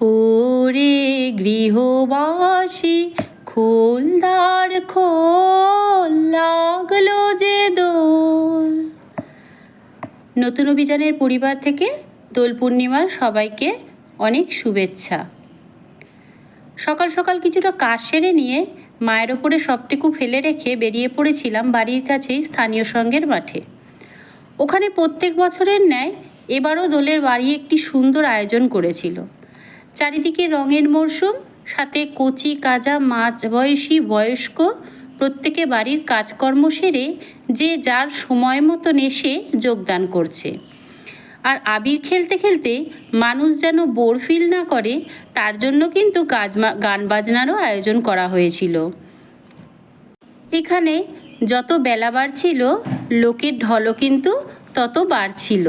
ওরে গৃহবাসী, খোলদার খোল লাগল যে দোল। নতুন অভিযানের পরিবার থেকে দোল পূর্ণিমার সবাইকে অনেক শুভেচ্ছা। সকাল সকাল কিছুটা কাজ সেরে নিয়ে মায়ের ওপরে সবটুকু ফেলে রেখে বেরিয়ে পড়েছিলাম বাড়ির কাছেই স্থানীয় সঙ্গের মাঠে। ওখানে প্রত্যেক বছরের ন্যায় এবারও দোলের বাড়ি একটি সুন্দর আয়োজন করেছিল। চারিদিকে রঙের মরশুম, সাথে কচি কাজা মাঝ বয়সী, বয়স্ক, প্রত্যেকে বাড়ির কাজকর্ম সেরে যে যার সময় মতন এসে যোগদান করছে। আর আবির খেলতে খেলতে মানুষ যেন বোর ফিল না করে, তার জন্য কিন্তু কাজ গান বাজনারও আয়োজন করা হয়েছিল। এখানে যত বেলা বাড়ছিল, লোকের ঢলও কিন্তু তত বাড়ছিল।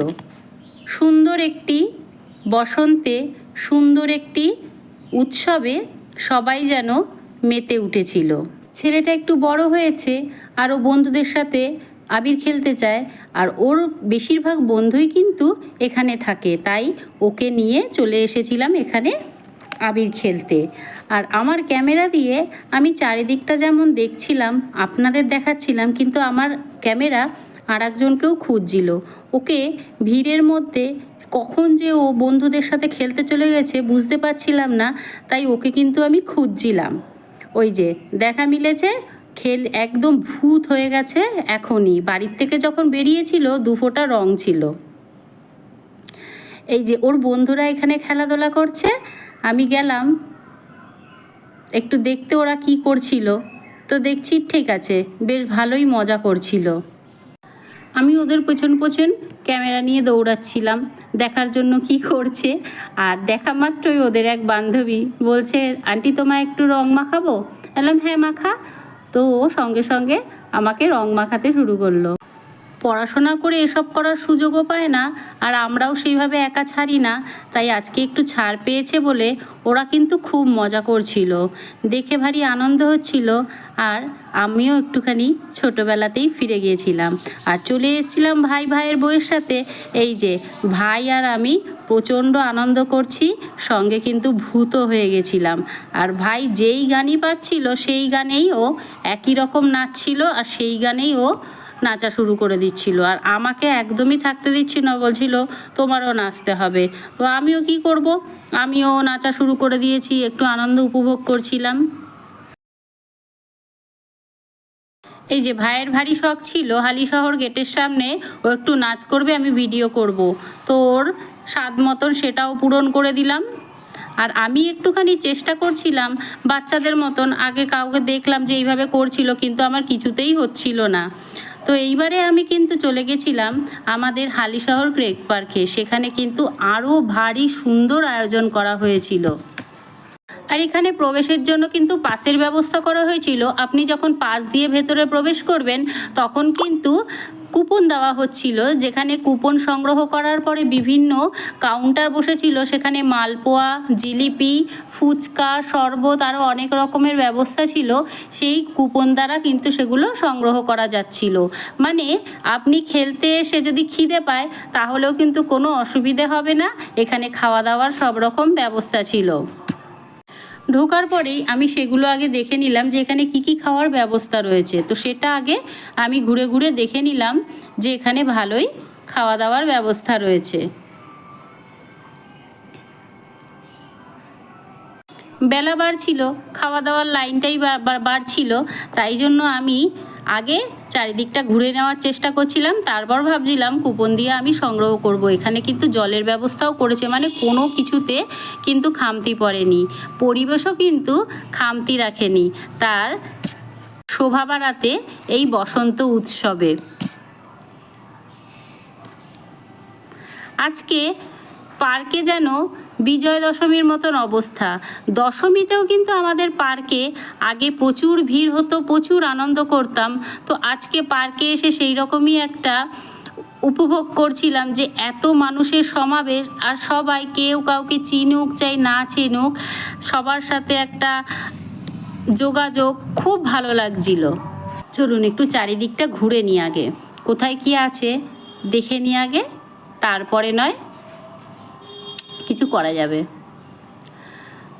সুন্দর একটি বসন্তে সুন্দর একটি উৎসবে সবাই যেন মেতে উঠেছিল। ছেলেটা একটু বড় হয়েছে, আরও বন্ধুদের সাথে আবির খেলতে চায়, আর ওর বেশিরভাগ বন্ধুই কিন্তু এখানে থাকে। তাই ওকে নিয়ে চলে এসেছিলাম এখানে আবির খেলতে। আর আমার ক্যামেরা দিয়ে আমি চারিদিকটা যেমন দেখছিলাম, আপনাদের দেখাচ্ছিলাম, কিন্তু আমার ক্যামেরা আর একজনকেও খুঁজছিল। ওকে ভিড়ের মধ্যে কখন যে ও বন্ধুদের সাথে খেলতে চলে গেছে বুঝতে পারছিলাম না, তাই ওকে কিন্তু আমি খুঁজছিলাম। ওই যে, দেখা মিলেছে, খেল একদম ভূত হয়ে গেছে এখনই। বাড়ির থেকে যখন বেরিয়েছিল, দু ফোঁটা রং ছিল। এই যে, ওর বন্ধুরা এখানে খেলাধুলা করছে, আমি গেলাম। একটু দেখতে ওরা কি করছিল। তো দেখছি, ঠিক আছে, বেশ ভালোই মজা করছিল। আমি ওদের পেছন পেছন ক্যামেরা নিয়ে দৌড়াচ্ছিলাম, দেখার জন্য কি করছে? আর দেখা মাত্রই ওদের এক বান্ধবী বলছে, আন্টি, তোমায় একটু রং মাখাবো? বললাম হ্যাঁ মাখা। তো ও সঙ্গে সঙ্গে আমাকে রং মাখাতে শুরু করল। পড়াশোনা করে এসব করার সুযোগও পায় না, আর আমরাও সেইভাবে একা ছাড়ি না। তাই আজকে একটু ছাড় পেয়েছে বলে ওরা কিন্তু খুব মজা করছিল। দেখে ভারী আনন্দ হচ্ছিল, আর আমিও একটুখানি ছোটোবেলাতেই ফিরে গিয়েছিলাম। আর চলে এসেছিলাম ভাই ভাইয়ের বইয়ের সাথে। এই যে, ভাই আর আমি প্রচণ্ড আনন্দ করছি, সঙ্গে কিন্তু ভূত হয়ে গেছিলাম। আর ভাই যেই গানই পাচ্ছিল সেই গানেই ও একই রকম নাচছিল, আর সেই গানেই ও নাচা শুরু করে দিচ্ছিল। আর আমাকে একদমই থাকতে দিচ্ছিল না, বলছিল, তোমারও নাচতে হবে। তো আমিও কি করব? আমিও নাচা শুরু করে দিয়েছি, একটু আনন্দ উপভোগ করছিলাম। এই যে ভাইয়ের ভারী শখ ছিল, হালি শহর গেটের সামনে ও একটু নাচ করবে, আমি ভিডিও করব। তো ওর স্বাদ মতন সেটাও পূরণ করে দিলাম। আর আমি একটুখানি চেষ্টা করছিলাম, বাচ্চাদের মতন আগে কাউকে দেখলাম যে এইভাবে করছিল, কিন্তু আমার কিছুতেই হচ্ছিল না। তো এইবারে আমি কিন্তু চলে গেছিলাম আমাদের হালিশহর ক্রেক পার্কে। সেখানে কিন্তু আরও ভারী সুন্দর আয়োজন করা হয়েছিল। আর এখানে প্রবেশের জন্য কিন্তু পাসের ব্যবস্থা করা হয়েছিল। আপনি যখন পাস দিয়ে ভেতরে প্রবেশ করবেন, তখন কিন্তু কুপন দেওয়া হচ্ছিল, যেখানে কুপন সংগ্রহ করার পরে বিভিন্ন কাউন্টার বসেছিল। সেখানে মালপোয়া, জিলিপি, ফুচকা, শরবত আরও অনেক রকমের ব্যবস্থা ছিল। সেই কুপন দ্বারা কিন্তু সেগুলো সংগ্রহ করা যাচ্ছিল। মানে আপনি খেলতে এসে যদি খিদে পায়, তাহলেও কিন্তু কোনো অসুবিধে হবে না। এখানে খাওয়া দাওয়ার সব রকম ব্যবস্থা ছিল। ঢোকার পরেই আমি সেগুলো আগে দেখে নিলাম যে এখানে কি কি খাওয়ার ব্যবস্থা রয়েছে। তো সেটা আগে আমি ঘুরে ঘুরে দেখে নিলাম যে এখানে ভালোই খাওয়া দাওয়ার ব্যবস্থা রয়েছে। বেলা বাড়ছিল, খাওয়া দাওয়ার লাইনটাই বাড়ছিল, তাই জন্য আমি আগে চারিদিকটা ঘুরে নেওয়ার চেষ্টা করছিলাম, তারপর ভাবছিলাম কুপন দিয়ে আমি সংগ্রহ করব। এখানে কিন্তু জলের ব্যবস্থাও করেছে মানে কোনো কিছুতে কিন্তু খামতি পড়েনি। পরিবেশও কিন্তু খামতি রাখেনি তার শোভা বাড়াতে এই বসন্ত উৎসবে। আজকে পার্কে যেন বিজয় দশমীর মতন অবস্থা। দশমীতেও কিন্তু আমাদের পার্কে আগে প্রচুর ভিড় হতো, প্রচুর আনন্দ করতাম। তো আজকে পার্কে এসে সেই রকমই একটা উপভোগ করছিলাম যে এত মানুষের সমাবেশ আর সবাই কেউ কাউকে চিনুক চাই, না চিনুক, সবার সাথে একটা যোগাযোগ খুব ভালো লাগছিল। চলুন একটু চারিদিকটা ঘুরে নিই আগে। কোথায় কি আছে দেখে নিই আগে, তারপরে নয়। কিছু করা যাবে।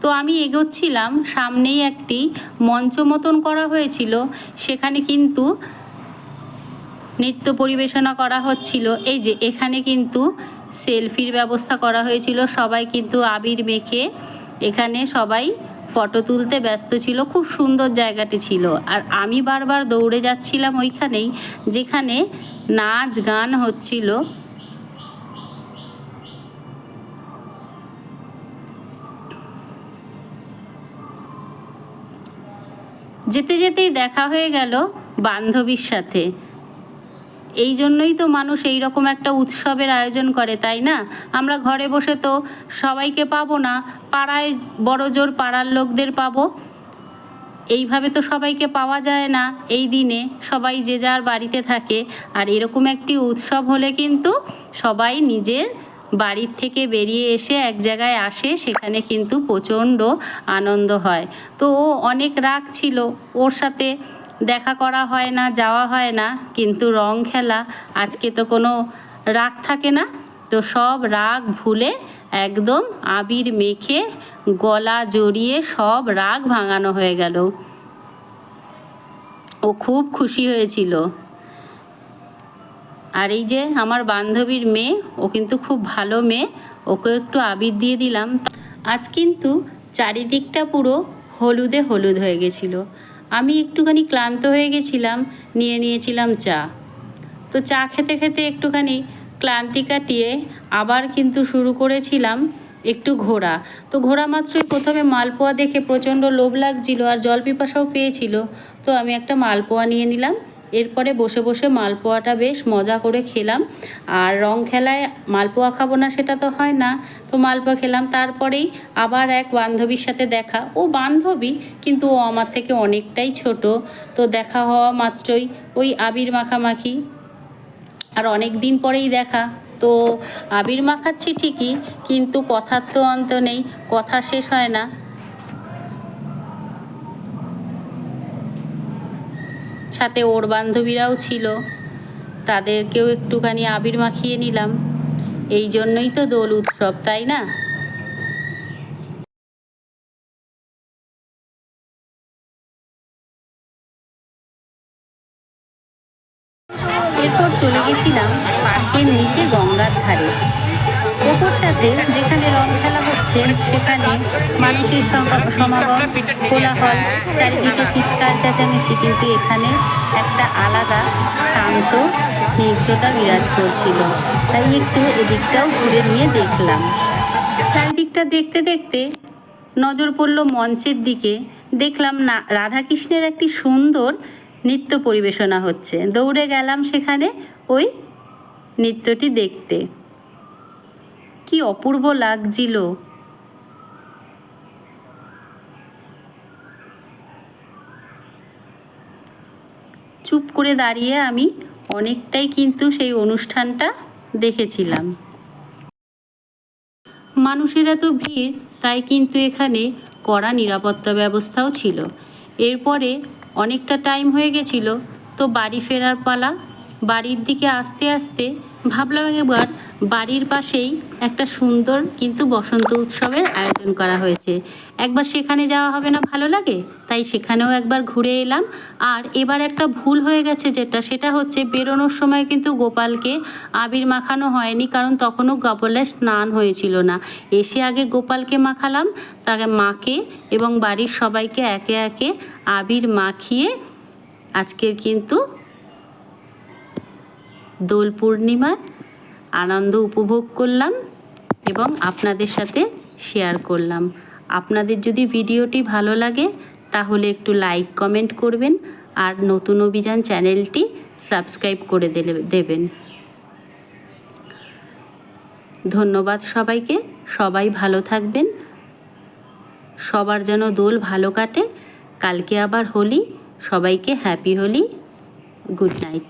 তো আমি এগোচ্ছিলাম, সামনেই একটি মঞ্চ মতন করা হয়েছিল। সেখানে কিন্তু নৃত্য পরিবেশনা করা হচ্ছিল। এই যে, এখানে কিন্তু সেলফির ব্যবস্থা করা হয়েছিল। সবাই কিন্তু আবির মেখে এখানে সবাই ফটো তুলতে ব্যস্ত ছিল। খুব সুন্দর জায়গাটি ছিল। আর আমি বারবার দৌড়ে যাচ্ছিলাম ওইখানেই, যেখানে নাচ গান হচ্ছিল। যেতে যেতেই দেখা হয়ে গেল বান্ধবীর সাথে। এই জন্যই তো মানুষ এই রকম একটা উৎসবের আয়োজন করে, তাই না? আমরা ঘরে বসে তো সবাইকে পাবো না, পাড়ায় বড় জোর পাড়ার লোকদের পাবো। এইভাবে তো সবাইকে পাওয়া যায় না এই দিনে, সবাই যে যার বাড়িতে থাকে। আর এরকম একটি উৎসব হলে কিন্তু সবাই নিজের বাড়ির থেকে বেরিয়ে এসে এক জায়গায় আসে, সেখানে কিন্তু প্রচণ্ড আনন্দ হয়। তো ও অনেক রাগ ছিল, ওর সাথে দেখা করা হয় না, যাওয়া হয় না, কিন্তু রং খেলা, আজকে তো কোনো রাগ থাকে না। তো সব রাগ ভুলে একদম আবির মেখে গলা জড়িয়ে সব রাগ ভাঙানো হয়ে গেল। ও খুব খুশি হয়েছিল। আর এই যে আমার বান্ধবীর মেয়ে, ও কিন্তু খুব ভালো মেয়ে ওকে একটু আবির দিয়ে দিলাম। আজ কিন্তু চারিদিকটা পুরো হলুদে হলুদ হয়ে গেছিল। আমি একটুখানি ক্লান্ত হয়ে গেছিলাম, নিয়ে নিয়েছিলাম চা। তো চা খেতে খেতে একটুখানি ক্লান্তি কাটিয়ে আবার কিন্তু শুরু করেছিলাম একটু ঘোরা। তো ঘোরা মাত্রই প্রথমে মালপোয়া দেখে প্রচণ্ড লোভ লাগছিল আর জল পিপাসাও পেয়েছিল। তো আমি একটা মালপোয়া নিয়ে নিলাম। এরপরে বসে বসে মালপোয়াটা বেশ মজা করে খেলাম। আর রং খেলায় মালপোয়া খাব না সেটা তো হয় না। তো মালপোয়া খেলাম। তারপরেই আবার এক বান্ধবীর সাথে দেখা। ও বান্ধবী, কিন্তু ও আমার থেকে অনেকটাই ছোট। তো দেখা হওয়া মাত্রই ওই আবির মাখামাখি। আর অনেক দিন পরেই দেখা। তো আবির মাখাচ্ছি ঠিকই, কিন্তু কথার তো অন্ত নেই। কথা শেষ হয় না। সাথে ওর বান্ধবীরাও ছিল। তাদেরকেও একটুখানি আবির মাখিয়ে নিলাম। এই জন্যই তো দোল উৎসব, তাই না? এরপর চলে গেছিলাম পার্কের নিচে গঙ্গার ধারে। ওপরটাতে যেখানে রং খেলা হচ্ছে, সেখানে মানুষের সম- সমাগম, কোলাহল, চারিদিকে চিৎকার, চেঁচামেচি, কিন্তু এখানে একটা আলাদা শান্ত স্নিগ্ধতা বিরাজ করছিল। তাই একটু এদিকটাও ঘুরে নিয়ে দেখলাম। চারিদিকটা দেখতে দেখতে নজর পড়ল মঞ্চের দিকে। দেখলাম না, রাধাকৃষ্ণের একটি সুন্দর নৃত্য পরিবেশনা হচ্ছে। দৌড়ে গেলাম সেখানে ওই নৃত্যটি দেখতে। কি অপূর্ব লাগছিল? চুপ করে দাঁড়িয়ে আমি অনেকটাই কিন্তু সেই অনুষ্ঠানটা দেখেছিলাম। মানুষের এত ভিড়, তাই কিন্তু এখানে কড়া নিরাপত্তা ব্যবস্থাও ছিল। এরপরে অনেকটা টাইম হয়ে গেছিল, তো বাড়ি ফেরার পালা, বাড়ির দিকে আসতে আসতে ভাবলাম এবার বাড়ির পাশেই একটা সুন্দর কিন্তু বসন্ত উৎসবের আয়োজন করা হয়েছে। একবার সেখানে যাওয়া হবে না ভালো লাগে? তাই সেখানেও একবার ঘুরে এলাম। আর এবার একটা ভুল হয়ে গেছে যেটা, সেটা হচ্ছে বেরোনোর সময় কিন্তু গোপালকে আবির মাখানো হয়নি, কারণ তখনও গোপালের স্নান হয়েছিল না। এসে আগে গোপালকে মাখালাম, তাকে মাকে এবং বাড়ির সবাইকে একে একে আবির মাখিয়ে আজকের কিন্তু দোল পূর্ণিমার আনন্দ উপভোগ করলাম এবং আপনাদের সাথে শেয়ার করলাম। আপনাদের যদি ভিডিওটি ভালো লাগে, তাহলে একটু লাইক কমেন্ট করবেন আর নতুন অভিযান চ্যানেলটি সাবস্ক্রাইব করে দেবেন। ধন্যবাদ সবাইকে, সবাই ভালো থাকবেন। সবার যেন দোল ভালো কাটে, কালকে আবার হোলি, সবাইকে হ্যাপি হোলি গুড নাইট